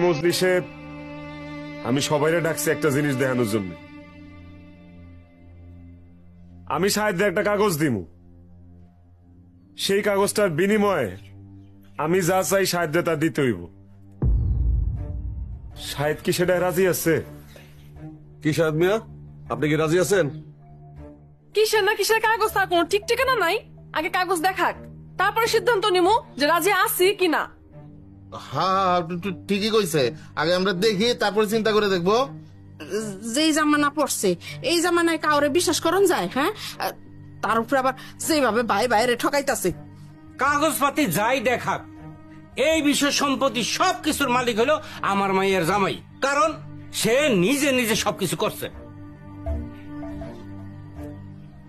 মজলিসে আমি সবাইরে ডাকছি একটা জিনিস দেখানোর জন্য। আমি সাহেবদের একটা কাগজ দিমু। সেই কাগজটার বিনিময়ে আমি যা চাই সাহেবদের তা দিতে হইব। সাহেব কি সেটা রাজি আছে? কি সাহেব মিয়া? আপনি কি রাজি আছেন? কিসের না কিসের কাগজ তার কোনো ঠিক ঠিকানা নাই? আগে কাগজ দেখাক। তারপরে সিদ্ধান্ত নিমু যে রাজি আছি কি না। হ্যাঁ ঠিকই কইছে। আগে আমরা দেখি তারপরে চিন্তা করে দেখব। যেই জামানা পড়ছে এই জামানায় কাউরে বিশ্বাস করন যায় হ্যাঁ? তার উপরে আবার যেভাবে ভাই বাইরে ঠকাইতাছে। কাগজপাতি যাই দেখাক এই বিষয় সম্পত্তি সবকিছুর মালিক হলো আমার মাইয়ের জামাই। কারণ সে নিজে নিজে সবকিছু করছে।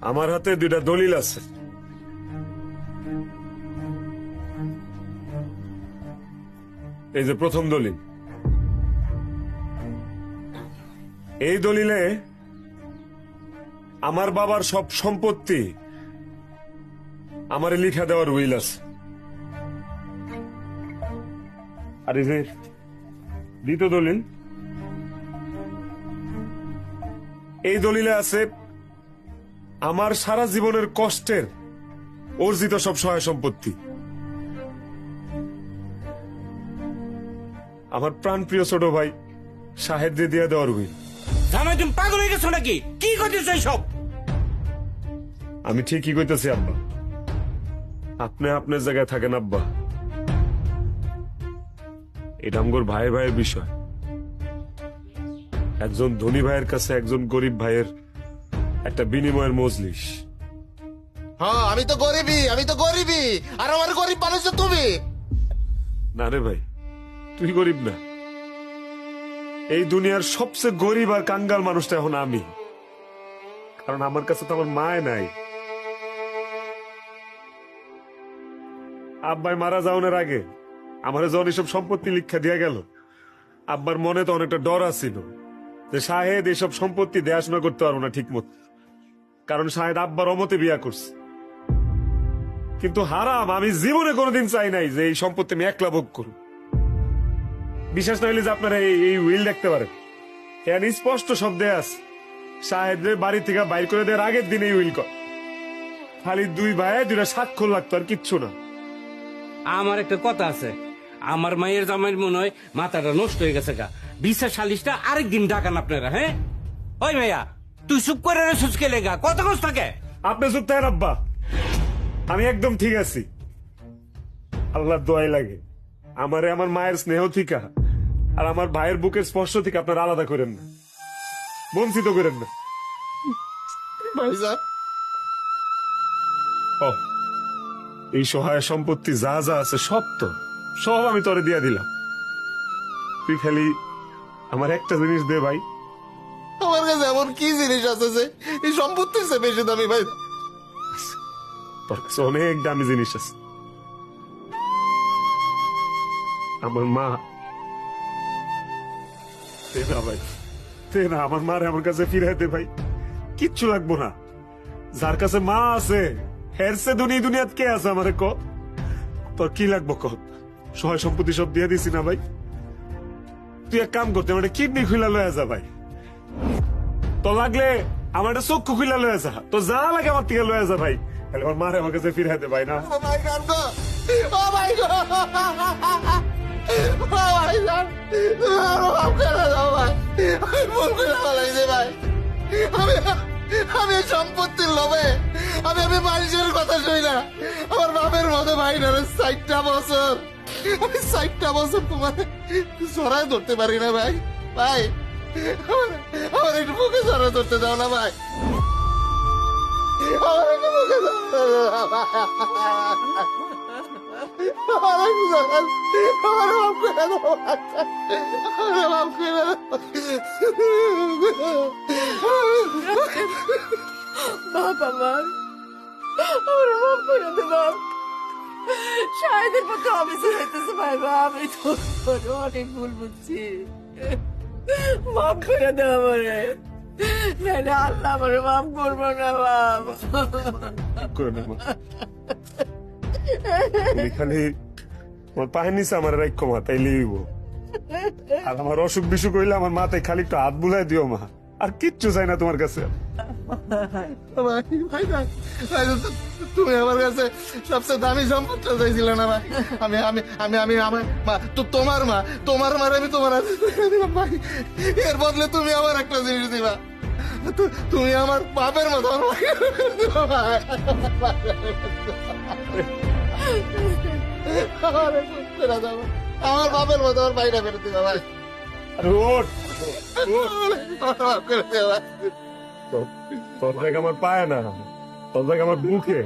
আমার হাতে দুইটা দলিল আছে। এই যে প্রথম দলিল। এই দলিলে আমার বাবার সব সম্পত্তি আমার লিখা দেওয়ার উইল আছে। আর এই যে দ্বিতীয় দলিল, এই দলিলে আছে আমার সারা জীবনের কষ্টের অর্জিত সব সহায় সম্পত্তি। আমার প্রাণপ্রিয় ছোট ভাই সাহেব দিয়ে দিয়ে দেওয়ার উইল জামাই তুমি পাগল হয়ে গেছো নাকি? কি করতেছো সব আমি ঠিকই কইতেছি আব্বা। আপনি আপনার জায়গায় থাকেন আব্বা। এটা আমগোর ভাই ভাইয়ের বিষয়। একজন ধনী ভাইয়ের কাছে একজন গরিব ভাইয়ের একটা বিনিময়ের মজলিস। হ্যাঁ আমি তো গরিবই আমি তো গরিবই। আর আমার গরিব মানুষ তুমি? না রে ভাই তুই গরিব না। এই দুনিয়ার সবচেয়ে গরিব আর কাঙ্গাল মানুষটা এখন আমি। কারণ আমার কাছে তো আমার মায় নাই। আব্বাই মারা যাওয়ার আগে আমার যখন এসব সম্পত্তি লিখা দিয়া গেল, আব্বার মনে তো অনেকটা ডর আছিল যে শাহেদ এসব সম্পত্তি দেখাশোনা করতে পারব না ঠিক মতো কারণ শাহেদ আব্বার অমতে বিয়া করছে। কিন্তু হারাম, আমি জীবনে কোনোদিন চাই নাই যে এই সম্পত্তি আমি একলা ভোগ করব বিশেষ না হইলে যে আপনারা এই এই উইল দেখতে পারেন। এখানে স্পষ্ট শব্দে আছে সাহেবদের বাড়ি থেকে বাইর করে দেওয়ার আগের দিন এই উইল কর। খালি দুই ভাই দুইটা স্বাক্ষর লাগতো আর কিচ্ছু না। আমার একটা কথা আছে। আমার মায়ের জামাইয়ের মনে হয় মাথাটা নষ্ট হয়ে গেছে গা। বিচার সালিশটা আরেকদিন ডাকান আপনারা হ্যাঁ? ওই মাইয়া তুই চুপ করে সুচকে লেগা কত কষ্ট থাকে? আপনি চুপ থাকেন আব্বা। আমি একদম ঠিক আছি। আল্লাহ দোয়াই লাগে। আমারে আমার মায়ের স্নেহ থিকা আর আমার ভাইয়ের বুকের স্পর্শ থেকে আপনারা আলাদা করেন। না বঞ্চিত করেন। না ভাইজান। ও এই সহায় সম্পত্তি যা যা আছে সব তো সব আমি তোরে দিয়া দিলাম। তুই খালি আমার একটা জিনিস দে ভাই। আমার কাছে এমন কি জিনিস আছে যে এই সম্পত্তির চেয়ে বেশি দামি ভাই? তোর কাছে অনেক দামি জিনিস আছে। আমার মা দে আমার মারে আমার কাছে ফিরাই দে ভাই। কিচ্ছু লাগবো না। যার কাছে মা আছে হেরসে দুনি দুনিয়াত কে আছে আমারে ক? তোর কি লাগবো ক? সহায় সম্পত্তি সব দিয়ে দিছি না ভাই। তুই এক কাম করতে আমার কিডনি খুলা লয়ে যা ভাই। তো লাগলে আমার একটা চক্ষু খুলা লয়ে যা। তো যা লাগে আমার থেকে লয়ে যা ভাই। তাহলে আমার মারে আমার কাছে ফিরাই দে ভাই না। আমি সম্পত্তির লোভে, আমি আমি মানুষের কথা শুই না। আমার বাপের মতো ভাই না ষাটটা বছর, আমি ষাটটা বছর তোমার জড়ায় ধরতে পারি না ভাই। ভাই, আমার- একটু মুখে জড়ায় ধরতে দাও না ভাই। আমার একটু মুখে বাপ আমার আমার মাফ করে দে বাপ শাহেদের মতো অফিসে হইতেছে ভাই বাপ আমি তো অনেক ভুল বুঝছি মাফ করে দে আমারে নাহলে আল্লাহ আমারে মাফ করব না বাপ করে পাহে নিচে আমার কমা তাই আর আমার অসুখ বিসুখ হইলে আমার মাথায় খালি একটু হাত বুলাই দিও মা। আর কিচ্ছু চাই না তোমার কাছে। তুমি আমার কাছে সবচেয়ে দামি সম্পদটা চাইছিলে না, ভাই। আমি আমি আমি আমি, আমার মা, তো তোমার মা, তোমার মার আমি তোমার ভাই। এর বদলে তুমি আমার একটা জিনিস দিবা। তুমি আমার বাপের মতো আমার বাপের মতো আমার ভাইটা ফেরত দিবা ভাই। তোর- তোর আমার পায় না। তোর জায়গা আমার বুকে।